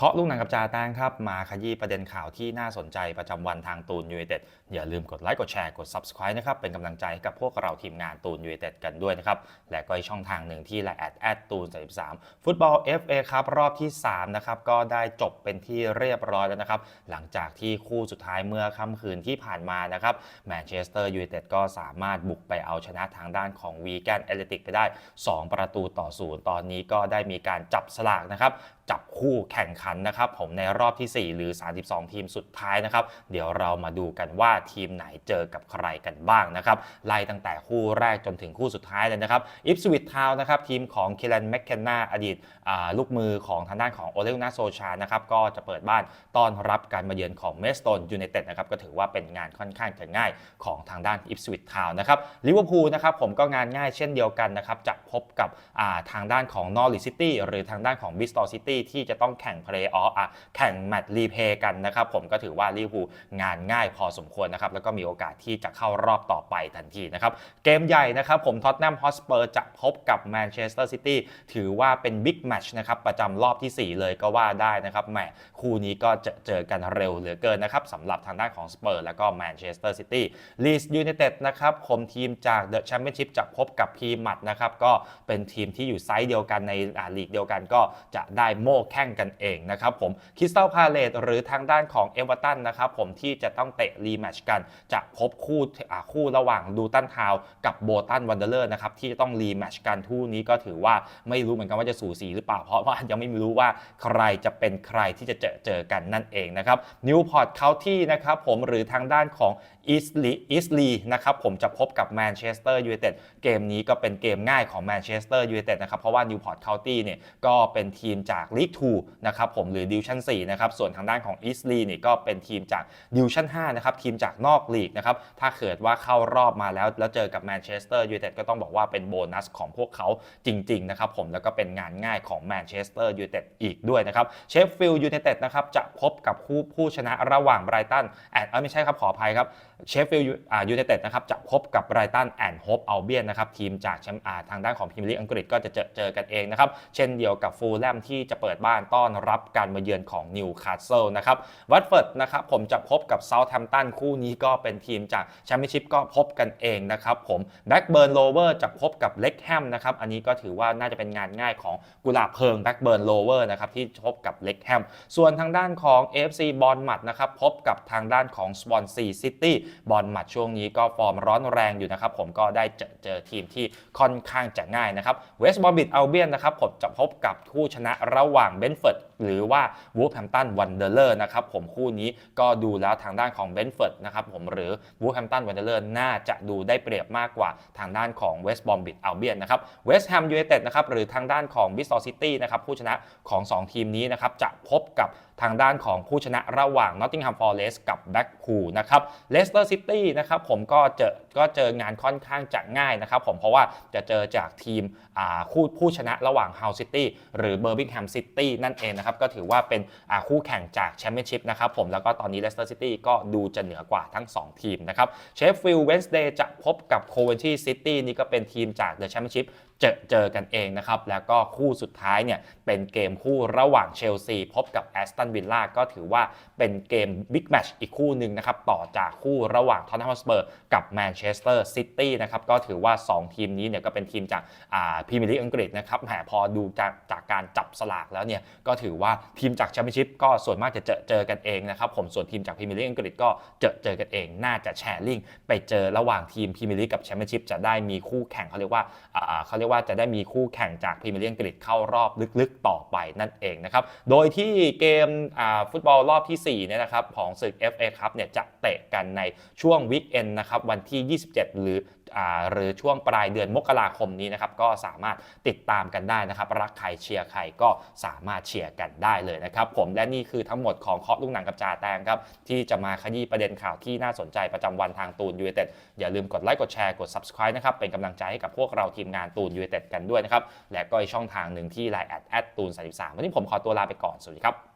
เคาะลูกหนังกับจาแตงครับ มาขยี้ประเด็นข่าวที่น่าสนใจประจำวันทางตูนยูไนเต็ดอย่าลืมกดไลค์กดแชร์กด Subscribe นะครับ เป็นกำลังใจให้กับพวกเราทีมงานตูนยูไนเต็ดกันด้วยนะครับ และก็อีกช่องทางหนึ่งที่ไลน์แอดแอดตูน33ฟุตบอล FA ครับรอบที่ 3 นะครับ ก็ได้จบเป็นที่เรียบร้อยแล้วนะครับ หลังจากที่คู่สุดท้ายเมื่อค่ำคืนที่ผ่านมานะครับแมนเชสเตอร์ยูไนเต็ดก็สามารถบุกไปเอาชนะทางด้านของวีแกนเอเลติกไปได้ 2 ประตูต่อศูนย์ตอนนี้ก็ได้มีการจับสลากนะครับ จับคู่แข่งขันนะครับผมในรอบที่ 4 หรือ 32 ทีมสุดท้ายนะครับ เดี๋ยวเรามาดูกันว่าทีมไหนเจอกับใครกันบ้างนะครับไล่ตั้งแต่คู่แรกจนถึงคู่สุดท้ายเลยนะครับอิฟสวิตทาวนะครับทีมของเคลันแมคเคนนาอดีตลูกมือของทางด้านของโอเลกนาโซชานะครับก็จะเปิดบ้านต้อนรับการมาเยือนของเมสโตนยูไนเต็ดนะครับก็ถือว่าเป็นงานค่อนข้างจะง่ายของทางด้านอิฟสวิตทาวนะครับลิเวอร์พูลนะครับผมก็งานง่ายเช่นเดียวกันนะครับจะพบกับทางด้านของนอริซิตี้หรือทางด้านของบิสตอร์ซิตี้ที่จะต้องแข่งเพลย์ออฟแข่งแมตช์รีเพย์กันนะครับผมก็ถือว่าลิเวอร์พูลงานง่ายพอสมควรนะครับแล้วก็มีโอกาสที่จะเข้ารอบต่อไปทันทีนะครับเกมใหญ่นะครับผมท็อตแนมฮอสเปอร์จะพบกับแมนเชสเตอร์ซิตี้ถือว่าเป็นบิ๊กแมตช์นะครับประจำรอบทีสี่ 4 เลยก็ว่าได้นะครับแหมคู่นี้ก็จะเจอกันเร็วเหลือเกินนะครับสำหรับทางด้านของสเปอร์แล้วก็แมนเชสเตอร์ซิตี้ลีสยูไนเต็ดนะครับคมทีมจากเดอะแชมเปี้ยนชิพจะพบกับพีมัดนะครับก็เป็นทีมที่อยู่ไซส์เดียวกันในลีกเดียวกันก็จะได้โม่แข่งกันเองนะครับผมคริสตัลพาเลตหรือทางด้านของเอเวอร์ตันนะครับผมที่จะต้องเตะรีแมช์กัน จะพบคู่อ่าคู่ระหว่างดูตันทาวกับโบตันวันเดอร์เลอร์นะครับที่จะต้องรีแมช์กันคู่นี้ก็ถือว่าไม่รู้เหมือนกันว่าจะสูสีหรือเปล่า เพราะว่ายังไม่รู้ว่าใครจะเป็นใครที่จะเจอเจอกันนั่นเองนะครับนิวพอร์ตเคาที่นะครับผมหรือทางด้านของอีสลีอีสลีนะครับผมจะพบกับแมนเชสเตอร์ยูไนเต็ดเกมนี้ก็เป็นเกมง่ายของแมนเชสเตอร์ยูไนเต็ดนะครับเพราะว่านิวพอร์ตเคาตี้เนี่ยก็เป็นทีมจากลีก2นะครับผมหรือดิวชั่น4นะครับส่วนทางด้านของอีสลีเนี่ก็เป็นทีมจากดิวชั่น5นะครับทีมจากนอกลีกนะครับถ้าเกิดว่าเข้ารอบมาแล้วแล้วเจอกับแมนเชสเตอร์ยูไนเต็ดก็ต้องบอกว่าเป็นโบนัสของพวกเขาจริงๆนะครับผมแล้วก็เป็นงานง่ายของแมนเชสเตอร์ยูไนเต็ดอีกด้วยนะครับเชฟฟิลด์ยูไนเต็ดนะครับจะพบกับคู่ผู้ชนะระหว่างไบรตันแอนเออไม่ใช่ครับขออภัยครับเชฟฟิลด์ยูไนเต็ดนะครับจะพบกับไบรตันแอนด์โฮปอัลเบียนนะครับทีมจากแชมป์ทางด้านของพรีเมียร์ลีกอังกฤษก็จะเจอเจอกันเองนะครับเช่นเดียวกับฟูลแลมที่จะเปิดบ้านต้อนรับการมาเยือนของนิวคาสเซิลนะครับวัตเฟิร์ดนะครับผมจะพบกับเซาท์แฮมป์ตันคู่นี้ก็เป็นทีมจากแชมเปี้ยนชิพก็พบกันเองนะครับผมแบ็กเบิร์นโลเวอร์จะพบกับเล็กแฮมนะครับอันนี้ก็ถือว่าน่าจะเป็นงานง่ายของกุหลาบเพิงแบ็กเบิร์นโลเวอร์นะครับที่พบกับเล็กแฮมส่วนทางด้านของ AFC บอลมัดนะครับพบกับทางด้านของสปอนซีซิตี้บอลมัดช่วงนี้ก็ฟอร์มร้อนแรงอยู่นะครับผมก็ได้เจอเจอทีมที่ค่อนข้างจะง่ายนะครับเวสต์บอมบิดอัลเบียนนะครับผมจะพบกับคู่ชนะระหว่างเบนเฟิร์ด หรือว่าวูฟแฮมตันวันเดอร์เลอร์นะครับผมคู่นี้ก็ดูแล้วทางด้านของเบนเฟิร์ดนะครับผมหรือวูฟแฮมตันวันเดอร์เลอร์น่าจะดูได้เปรียบมากกว่าทางด้านของเวสต์บอมบิดอัลเบียนนะครับเวสต์แฮมยูไนเต็ดนะครับหรือทางด้านของบิสตอร์ซิตี้นะครับผู้ชนะของ 2 ทีมนี้นะครับจะพบกับทางด้านของผู้ชนะระหว่าง Nottingham Forest กับ Blackpool นะครับ Leicester City นะครับผมก็เจอก็เจองานค่อนข้างจะง่ายนะครับผมเพราะว่าจะเจอจากทีมอ่าคู่ผู้ชนะระหว่าง Hull City หรือ Birmingham City นั่นเองนะครับก็ถือว่าเป็นคู่แข่งจากแชมเปี้ยนชิพนะครับผมแล้วก็ตอนนี้เลสเตอร์ซิตี้ก็ดูจะเหนือกว่าทั้ง 2 ทีมนะครับเชฟฟิลด์เวนส์เดย์จะพบกับโคเวนชี่ซิตี้นี่ก็เป็นทีมจากเดอะแชมเปี้ยนชิพ จอเจอกันเองนะครับ แล้วก็คู่สุดท้ายเนี่ยเป็นเกมคู่ระหว่างเชลซีพบกับแอสตันวิลล่าก็ถือว่าเป็นเกมบิ๊กแมชอีกคู่หนึ่งนะครับ ต่อจากคู่ระหว่างทอตแนมฮอสเปอร์กับแมนเชสเตอร์ซิตี้นะครับ ก็ถือว่า 2 ทีมนี้เนี่ยก็เป็นทีมจากพรีเมียร์ลีกอังกฤษนะครับแหมพอดูจากจากการจับสลากแล้วเนี่ยก็ถือว่าทีมจากแชมเปี้ยนชิพก็ส่วนมากจะเจอเจอกันเองนะครับผมส่วนทีมจากพรีเมียร์ลีกอังกฤษก็เจอเจอกันเอง น่าจะแชร์ลิงไปเจอระหว่างทีมพรีเมียร์ลีกกับแชมเปี้ยนชิพจะได้มีคู่แข่งเขาเรียกว่าเขาเรียกว่าจะได้มีคู่แข่งจากพรีเมียร์ลีกอังกฤษเข้ารอบลึกๆต่อไปนั่นเองนะครับ โดยที่เกมฟุตบอลรอบที่4เนี่ยนะครับของศึก FA ครับเนี่ยจะเตะกันในช่วงวิกเอนนะครับวันที่ 27 หรือ หรือช่วงปลายเดือนมกราคมนี้นะครับก็สามารถติดตามกันได้นะครับ รักใครเชียร์ใครก็สามารถเชียร์กันได้เลยนะครับ ผมและนี่คือทั้งหมดของเคาะลูกหนังกับจ่าแตงครับ ที่จะมาขยี้ประเด็นข่าวที่น่าสนใจประจำวันทางตูนยูไนเต็ดอย่าลืมกดไลค์กดแชร์กด subscribe นะครับเป็นกำลังใจให้กับพวกเราทีมงานตูนยูไนเต็ดกันด้วยนะครับและก็อีกช่องทางหนึ่งที่ไลน์แอดแอดตูน33วันนี้ผมขอตัวลาไปก่อนสวัสดีครับ